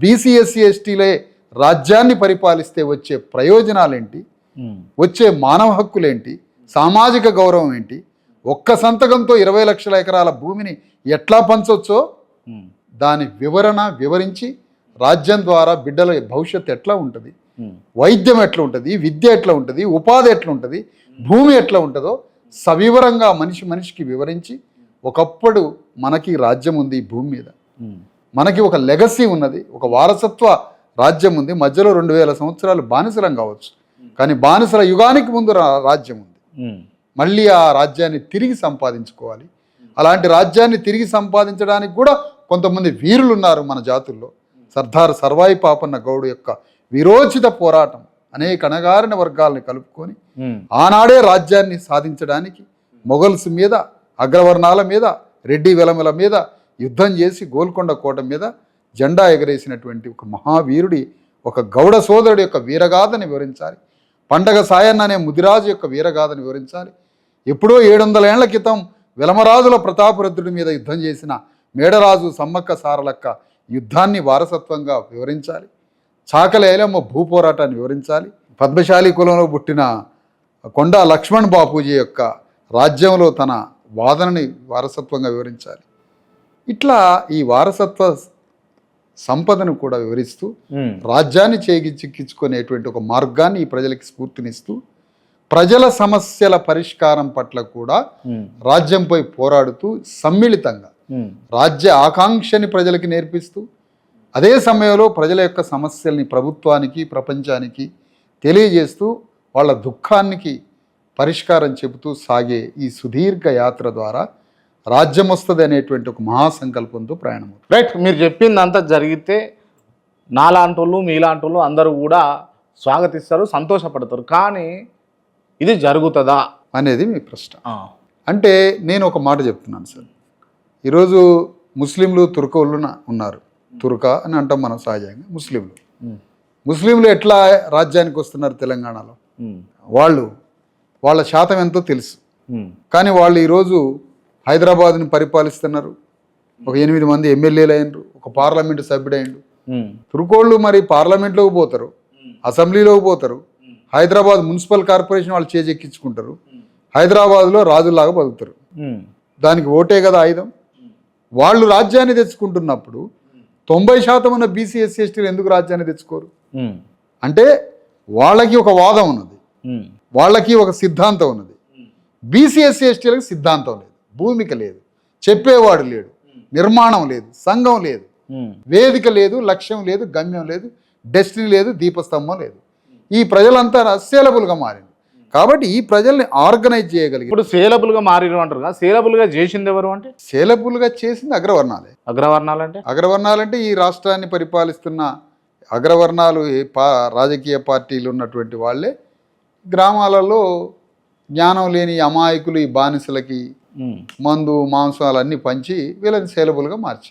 BC SC ఎస్టీలే రాజ్యాన్ని పరిపాలిస్తే వచ్చే ప్రయోజనాలేంటి? వచ్చే మానవ హక్కులేంటి? సామాజిక గౌరవం ఏంటి? ఒక్క సంతకంతో ఇరవై లక్షల ఎకరాల భూమిని ఎట్లా పంచవచ్చో దాని వివరణ వివరించి రాజ్యం ద్వారా బిడ్డల భవిష్యత్తు ఎట్లా ఉంటుంది? వైద్యం ఎట్లా ఉంటుంది? విద్య ఎట్లా ఉంటుంది? ఉపాధి ఎట్లా ఉంటుంది? భూమి ఎట్లా ఉంటుందో సవివరంగా మనిషి మనిషికి వివరించి ఒకప్పుడు మనకి రాజ్యం ఉంది ఈ భూమి మీద. మనకి ఒక లెగసీ ఉన్నది ఒక వారసత్వ రాజ్యం ఉంది. మధ్యలో రెండు వేల సంవత్సరాలు బానిసలం కావచ్చు. కానీ బానిసల యుగానికి ముందు రాజ్యం ఉంది. మళ్ళీ ఆ రాజ్యాన్ని తిరిగి సంపాదించుకోవాలి. అలాంటి రాజ్యాన్ని తిరిగి సంపాదించడానికి కూడా కొంతమంది వీరులు ఉన్నారు మన జాతుల్లో. సర్దార్ సర్వాయి పాపన్న గౌడు యొక్క విరోచిత పోరాటం అనేక అణగారిన వర్గాలను కలుపుకొని ఆనాడే రాజ్యాన్ని సాధించడానికి మొఘల్స్ మీద అగ్రవర్ణాల మీద రెడ్డి వెలమల మీద యుద్ధం చేసి గోల్కొండ కోట మీద జెండా ఎగరేసినటువంటి ఒక మహావీరుడి ఒక గౌడ సోదరుడి యొక్క వీరగాథని వివరించాలి. పండగ సాయన్న అనే ముదిరాజు యొక్క వీరగాథని వివరించాలి. ఎప్పుడో ఏడు వందల ఏళ్ళ క్రితం వెలమరాజుల ప్రతాపరుద్రుడి మీద యుద్ధం చేసిన మేడరాజు సమ్మక్క సారలక్క యుద్ధాన్ని వారసత్వంగా వివరించాలి. చాకల ఏలమ్మ భూపోరాటాన్ని వివరించాలి. పద్మశాలి కులంలో పుట్టిన కొండా లక్ష్మణ్ బాపూజీ యొక్క రాజ్యంలో తన వాదనని వారసత్వంగా వివరించాలి. ఇట్లా ఈ వారసత్వ సంపదను కూడా వివరిస్తూ రాజ్యాన్ని చేగిచ్చిక్కించుకునేటువంటి ఒక మార్గాన్ని ఈ ప్రజలకి స్ఫూర్తినిస్తూ ప్రజల సమస్యల పరిష్కారం పట్ల కూడా రాజ్యంపై పోరాడుతూ సమ్మిళితంగా రాజ్య ఆకాంక్షని ప్రజలకి నేర్పిస్తూ అదే సమయంలో ప్రజల యొక్క సమస్యల్ని ప్రభుత్వానికి ప్రపంచానికి తెలియజేస్తూ వాళ్ళ దుఃఖానికి పరిష్కారం చెబుతూ సాగే ఈ సుదీర్ఘ యాత్ర ద్వారా రాజ్యం వస్తుంది అనేటువంటి ఒక మహాసంకల్పంతో ప్రయాణం అవుతుంది. రైట్ మీరు చెప్పిందంతా జరిగితే నాలాంటోళ్ళు మీలాంటోళ్ళు అందరూ కూడా స్వాగతిస్తారు సంతోషపడతారు. కానీ ఇది జరుగుతుందా? అనేది మీ ప్రశ్న. అంటే నేను ఒక మాట చెప్తున్నాను సార్. ఈరోజు ముస్లింలు తుర్కోళ్ళు ఉన్నారు. తుర్క అని అంటాం మనం సహజంగా ముస్లింలు. ఉమ్, ముస్లింలు ఎట్లా రాజ్యానికి వస్తున్నారు తెలంగాణలో? ఉమ్, వాళ్ళు వాళ్ళ శాతం ఎంతో తెలుసు. ఉమ్, కానీ వాళ్ళు ఈరోజు హైదరాబాద్ని పరిపాలిస్తున్నారు. ఒక ఎనిమిది మంది ఎమ్మెల్యేలు అయినరు ఒక పార్లమెంటు సభ్యుడైండు తుర్కోళ్ళు మరి పార్లమెంట్లోకి పోతారు అసెంబ్లీలోకి పోతారు హైదరాబాద్ మున్సిపల్ కార్పొరేషన్ వాళ్ళు చేజెక్కించుకుంటారు హైదరాబాద్లో రాజులాగా బతుకుతారు. దానికి ఓటే కదా ఆయుధం? వాళ్ళు రాజ్యాన్ని తెచ్చుకుంటున్నప్పుడు తొంభై శాతం ఉన్న బీసీ ఎస్సీ ఎస్టీలు ఎందుకు రాజ్యాన్ని తెచ్చుకోరు? అంటే వాళ్ళకి ఒక వాదం ఉన్నది. వాళ్ళకి ఒక సిద్ధాంతం ఉన్నది. బీసీ ఎస్సీ ఎస్టీలకు సిద్ధాంతం లేదు. భూమిక లేదు. చెప్పేవాడు లేడు. నిర్మాణం లేదు. సంఘం లేదు. వేదిక లేదు లక్ష్యం లేదు గమ్యం లేదు డెస్టినీ లేదు దీపస్తంభం లేదు. ఈ ప్రజలంతా సేలబుల్గా మారింది. కాబట్టి ఈ ప్రజల్ని ఆర్గనైజ్ చేయగలిగి ఇప్పుడు సేలబుల్గా మారిరు అంటారు కదా సేలబుల్గా చేసింది ఎవరు అంటే? సేలబుల్గా చేసింది అగ్రవర్ణాలే. అగ్రవర్ణాలు అంటే? అగ్రవర్ణాలంటే ఈ రాష్ట్రాన్ని పరిపాలిస్తున్న అగ్రవర్ణాలు రాజకీయ పార్టీలు ఉన్నటువంటి వాళ్ళే గ్రామాలలో జ్ఞానం లేని అమాయకులు ఈ బానిసలకి మందు మాంసాలు అన్నీ పంచి వీళ్ళని సేలబుల్గా మార్చింది